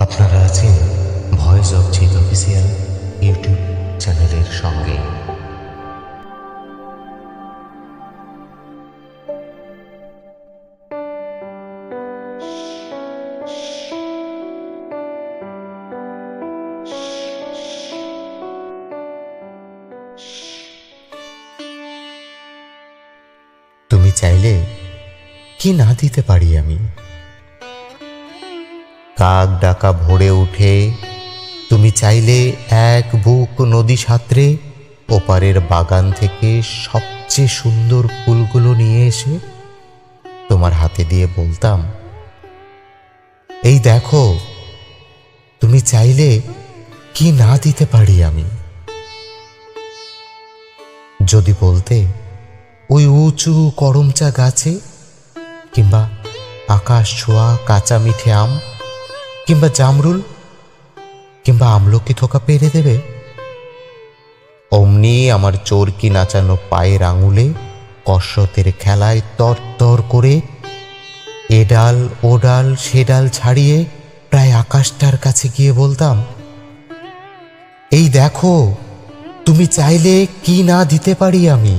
আপনারা আছেন voice of Jeet official YouTube চ্যানেলের সঙ্গে। তুমি চাইলে কি না দিতে পারি আমি? কাক ডাকা ভোরে উঠে তুমি চাইলে এক বুক নদী সাঁতরে ওপারের বাগান থেকে সবচেয়ে সুন্দর ফুলগুলো নিয়ে এসে তোমার হাতে দিয়ে বলতাম, এই দেখো, তুমি চাইলে কি না দিতে পারি আমি? যদি বলতে, ওই উঁচু করমচা গাছে কিংবা আকাশ ছোঁয়া কাঁচা মিঠে আম কিংবা জামরুল, কিংবা আমলকি থোকা পেরে দেবে? অমনি আমার চোরকি নাচানো পায়ের আঙুলে, কসরতের খেলায় তর তর করে এ ডাল, ও ডাল, সে ডাল ছাড়িয়ে প্রায় আকাশটার কাছে গিয়ে বলতাম, এই দেখো, তুমি চাইলে কি না দিতে পারি আমি?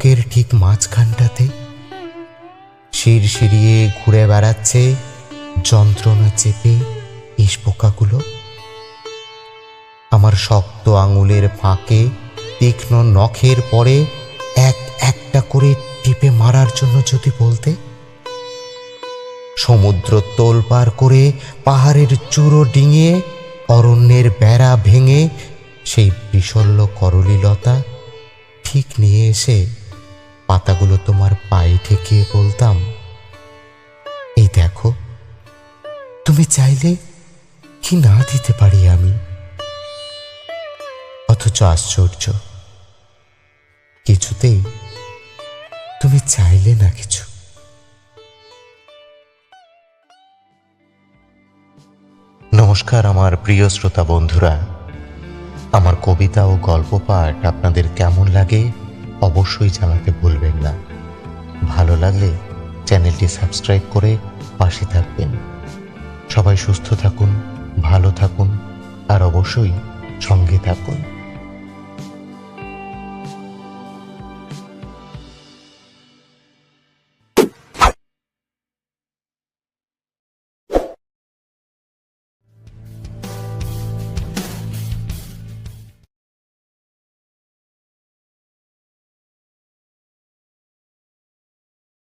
বুকের ঠিক মাঝখানটাতে শির শিরিয়ে ঘুরে বেড়াচ্ছে যন্ত্রণা চেপে ইস পোকাগুলো। আমার শক্ত আঙুলের ফাঁকে তীক্ষ্ণ নখের পরে এক একটা করে টিপে মারার জন্য যদি বলতে। সমুদ্র তোল পার করে পাহাড়ের চূড়ো ডিঙিয়ে অরণ্যের বেড়া ভেঙে সেই বিশল্য করলিলতা ঠিক নিয়ে এসে পাতাগুলো তোমার পায়ে ঠেকিয়ে বলতাম, এই দেখো, তুমি চাইলে কি না দিতে পারি আমি? অথচ আশ্চর্য, কিছুতেই তুমি চাইলে না কিছু। নমস্কার আমার প্রিয় শ্রোতা বন্ধুরা, আমার কবিতা ও গল্প পাঠ আপনাদের কেমন লাগে? অবশ্যই জানাতে ভুলবেন না। ভালো লাগলে চ্যানেলটি সাবস্ক্রাইব করে পাশে থাকবেন। সবাই সুস্থ থাকুন, ভালো থাকুন, আর অবশ্যই সঙ্গে থাকুন।